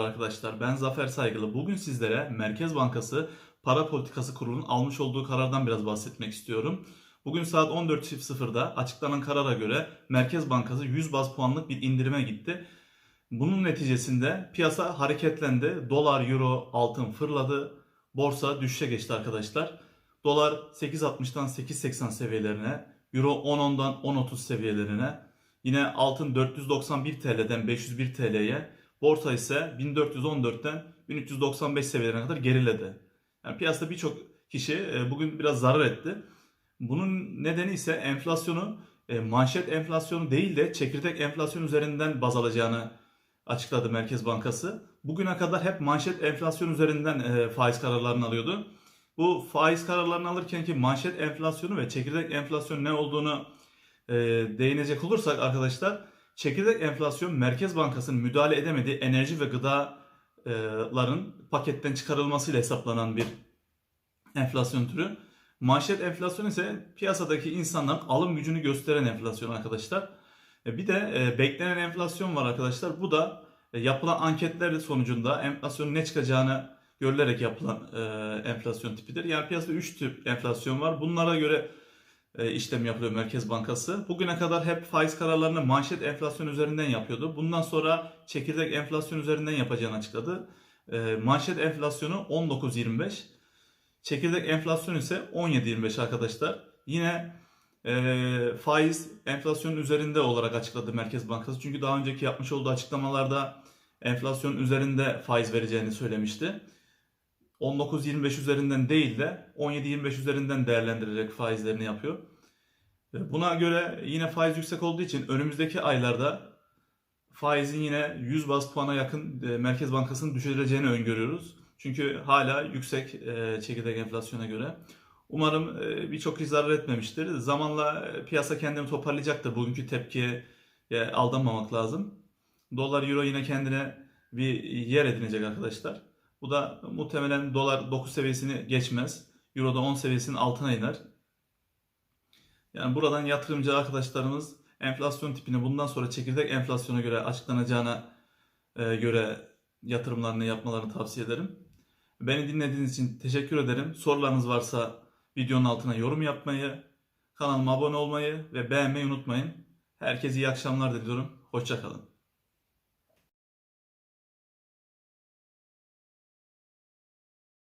arkadaşlar. Ben Zafer Saygılı. Bugün sizlere Merkez Bankası Para Politikası Kurulu'nun almış olduğu karardan biraz bahsetmek istiyorum. Bugün saat 14.00'da açıklanan karara göre Merkez Bankası 100 baz puanlık bir indirime gitti. Bunun neticesinde piyasa hareketlendi. Dolar, euro, altın fırladı. Borsa düşüşe geçti arkadaşlar. Dolar 8.60'dan 8.80 seviyelerine, euro 10.10'dan 10.30 seviyelerine, yine altın 491 TL'den 501 TL'ye, borsa ise 1414'ten 1395 seviyelerine kadar geriledi. Yani piyasada birçok kişi e, bugün biraz zarar etti. Bunun nedeni ise enflasyonu e, manşet enflasyonu değil de çekirdek enflasyon üzerinden baz alacağını açıkladı Merkez Bankası. Bugüne kadar hep manşet enflasyon üzerinden e, faiz kararlarını alıyordu. Bu faiz kararlarını alırken ki manşet enflasyonu ve çekirdek enflasyon ne olduğunu değinecek olursak arkadaşlar çekirdek enflasyon Merkez Bankası'nın müdahale edemediği enerji ve gıdaların paketten çıkarılmasıyla hesaplanan bir enflasyon türü. Manşet enflasyon ise piyasadaki insanların alım gücünü gösteren enflasyon arkadaşlar. E, Bir de e, beklenen enflasyon var arkadaşlar. Bu da e, yapılan anketler sonucunda enflasyonun ne çıkacağını görülerek yapılan enflasyon tipidir. Yani piyasada 3 tip enflasyon var. Bunlara göre işlem yapıyor Merkez Bankası. Bugüne kadar hep faiz kararlarını manşet enflasyon üzerinden yapıyordu. Bundan sonra çekirdek enflasyon üzerinden yapacağını açıkladı. E, manşet enflasyonu 19.25. Çekirdek enflasyon ise 17.25 arkadaşlar. Yine e, faiz enflasyon üzerinde olarak açıkladı Merkez Bankası. Çünkü daha önceki yapmış olduğu açıklamalarda enflasyon üzerinde faiz vereceğini söylemişti. 19-25 üzerinden değil de 17-25 üzerinden değerlendirerek faizlerini yapıyor. Buna göre yine faiz yüksek olduğu için önümüzdeki aylarda faizin yine 100 baz puana yakın e, Merkez Bankası'nın düşüreceğini öngörüyoruz. Çünkü hala yüksek e, çekirdek enflasyona göre. Umarım e, birçok kişi zarar etmemiştir. Zamanla piyasa kendini toparlayacaktır. Bugünkü tepkiye aldanmamak lazım. Dolar euro yine kendine bir yer edinecek arkadaşlar. Bu da muhtemelen dolar 9 seviyesini geçmez. Euro da 10 seviyesinin altına iner. Yani buradan yatırımcı arkadaşlarımız enflasyon tipini bundan sonra çekirdek enflasyona göre açıklanacağına e, göre yatırımlarını yapmalarını tavsiye ederim. Beni dinlediğiniz için teşekkür ederim. Sorularınız varsa videonun altına yorum yapmayı, kanalıma abone olmayı ve beğenmeyi unutmayın. Herkese iyi akşamlar diliyorum. Hoşçakalın.